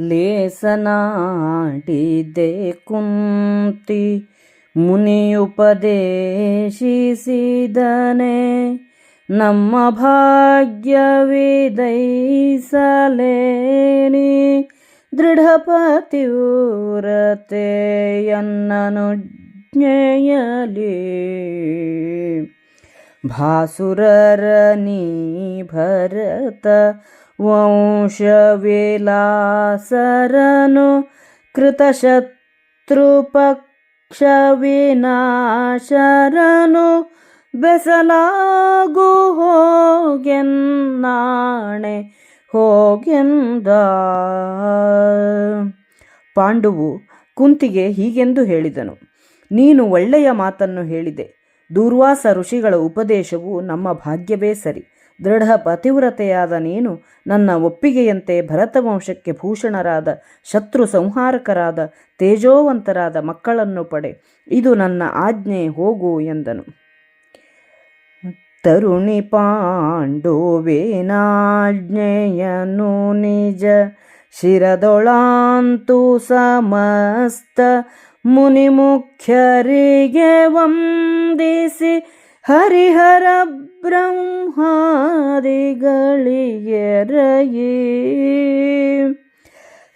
ಲೇಸನಾಡಿದೆ ಕುಂತಿ ಮುನಿಯುಪದೇಶಿಸಿದನೆ. ನಮ್ಮ ಭಾಗ್ಯವಿದೈಸಲೇನಿ ದೃಢಪತಿಯೂರತೆಯನ್ನನು ಜ್ಞೆಯಲಿ. ಭಾಸುರರನಿ ಭರತ ವಂಶವಿಲಾಸರನು ಕೃತಶತ್ರುಪಕ್ಷ ವಿನಾಶರನು ಬೆಸಲಾಗು ಹೋಗೆನ್ನಾಣೆ ಹೋಗೆಂದ ಪಾಂಡುವು ಕುಂತಿಗೆ ಹೀಗೆಂದು ಹೇಳಿದನು, ನೀನು ಒಳ್ಳೆಯ ಮಾತನ್ನು ಹೇಳಿದೆ. ದೂರ್ವಾಸ ಋಷಿಗಳ ಉಪದೇಶವು ನಮ್ಮ ಭಾಗ್ಯವೇ ಸರಿ. ದೃಢ ಪತಿವ್ರತೆಯಾದ ನೀನು ನನ್ನ ಒಪ್ಪಿಗೆಯಂತೆ ಭರತವಂಶಕ್ಕೆ ಭೂಷಣರಾದ ಶತ್ರು ಸಂಹಾರಕರಾದ ತೇಜೋವಂತರಾದ ಮಕ್ಕಳನ್ನು ಪಡೆ. ಇದು ನನ್ನ ಆಜ್ಞೆ, ಹೋಗು ಎಂದನು. ತರುಣಿ ಪಾಂಡೋವೇನಾಜ್ಞೆಯನು ನಿಜ, ಶಿರದೊಳಾಂತು ಸಮಸ್ತ ಮುನಿಮುಖ್ಯರಿಗೆ ವಂದಿಸಿ ಹರಿಹರ ಬ್ರಹ್ಮಾದಿಗಳಿಗೆರಯಿ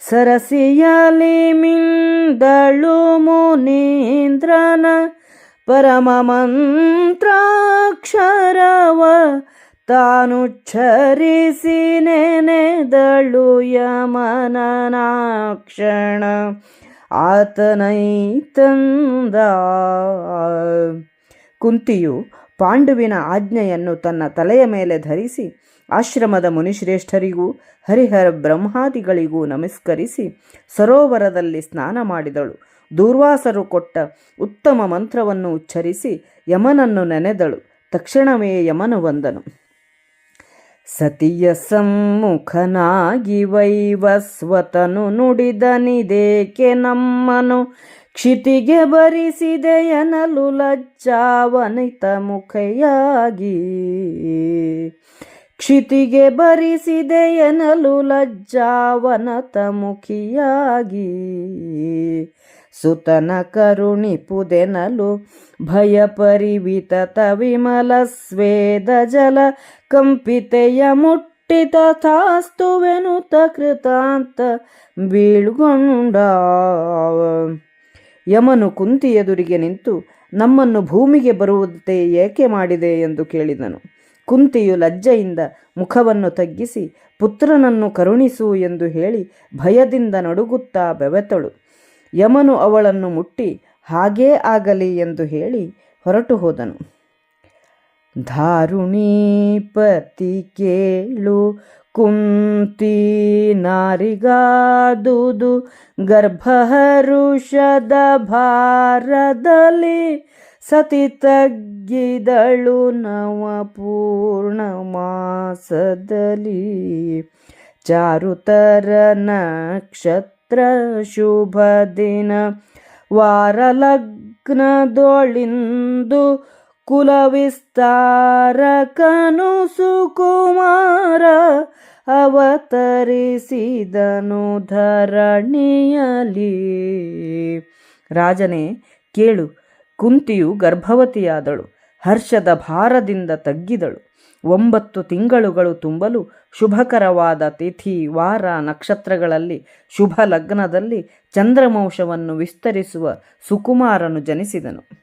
ಸರಸಿಯಲಿ ಮಿಂದಳು ಮುನೀಂದ್ರನ ಪರಮ ಮಂತ್ರಾಕ್ಷರವ ತಾನುಚ್ಛರಿಸಿ ನೆನೆದಳು ಯಮನನಾಕ್ಷಣ ಆತನೈತಂದ. ಕುಂತಿಯು ಪಾಂಡುವಿನ ಆಜ್ಞೆಯನ್ನು ತನ್ನ ತಲೆಯ ಮೇಲೆ ಧರಿಸಿ ಆಶ್ರಮದ ಮುನಿಶ್ರೇಷ್ಠರಿಗೂ, ಹರಿಹರ ಬ್ರಹ್ಮಾದಿಗಳಿಗೂ ನಮಸ್ಕರಿಸಿ ಸರೋವರದಲ್ಲಿ ಸ್ನಾನ ಮಾಡಿದಳು. ದೂರ್ವಾಸರು ಕೊಟ್ಟ ಉತ್ತಮ ಮಂತ್ರವನ್ನು ಉಚ್ಚರಿಸಿ ಯಮನನ್ನು ನೆನೆದಳು. ತಕ್ಷಣವೇ ಯಮನು ಬಂದನು. ಸತಿಯ ಸಮ್ಮುಖನಾಗಿ ವೈವಸ್ವತನು ನುಡಿದನಿದೇಕೆ ನಮ್ಮನು? ಕ್ಷಿತಿಗೆ ಬರಿಸಿದೆಯನಲು ಲಜ್ಜಾವನಿತ ಮುಖಯಾಗಿ. ಕ್ಷಿತಿಗೆ ಬರಿಸಿದೆಯನಲು ಲಜ್ಜಾವನತ ಮುಖಿಯಾಗಿ. ಸುತನ ಕರುಣಿಪುದೆನಲು ಭಯ ಪರಿವಿತ ವಿಮಲ ಸ್ವೇದ ಜಲ ಕಂಪಿತೆಯ ಮುಟ್ಟಿತ ತಾಸ್ತುವೆನು ಕೃತಾಂತ ಬೀಳ್ಗೊಂಡ ಯಮನು ಕುಂತಿ ಎದುರಿಗೆ ನಿಂತು ನಮ್ಮನ್ನು ಭೂಮಿಗೆ ಬರುವಂತೆ ಏಕೆ ಮಾಡಿದೆ ಎಂದು ಕೇಳಿದನು. ಕುಂತಿಯು ಲಜ್ಜೆಯಿಂದ ಮುಖವನ್ನು ತಗ್ಗಿಸಿ, ಪುತ್ರನನ್ನು ಕರುಣಿಸು ಎಂದು ಹೇಳಿ ಭಯದಿಂದ ನಡುಗುತ್ತಾ ಬೆವೆತಳು. ಯಮನು ಅವಳನ್ನು ಮುಟ್ಟಿ ಹಾಗೇ ಆಗಲಿ ಎಂದು ಹೇಳಿ ಹೊರಟು ಹೋದನು. ಧಾರುಣೀಪತಿ ಕೇಳು, ಕುಂತಿ ನಾರಿಗಾದುದು ಗರ್ಭಹರುಷದ ಭಾರದಲ್ಲಿ ಸತಿ ತಗ್ಗಿದಳು ನವ ಪೂರ್ಣ ಮಾಸದಲ್ಲಿ. ಚಾರುತರ ನಕ್ಷತ್ರ ಶುಭ ದಿನ. ವಾರ ಲಗ್ನದೊಳಿಂದು ಕುಲವಿಸ್ತಾರಕನು ಸುಕುಮಾರ ಅವತರಿಸಿದನು ಧರಣಿಯಲಿ. ರಾಜನೇ, ಕೇಳು, ಕುಂತಿಯು ಗರ್ಭವತಿಯಾದಳು, ಹರ್ಷದ ಭಾರದಿಂದ ತಗ್ಗಿದಳು. ಒಂಬತ್ತು ತಿಂಗಳುಗಳು ತುಂಬಲು ಶುಭಕರವಾದ ತಿಥಿ ವಾರ ನಕ್ಷತ್ರಗಳಲ್ಲಿ ಶುಭ ಲಗ್ನದಲ್ಲಿ ಚಂದ್ರಮಂಶವನ್ನು ವಿಸ್ತರಿಸುವ ಸುಕುಮಾರನು ಜನಿಸಿದನು.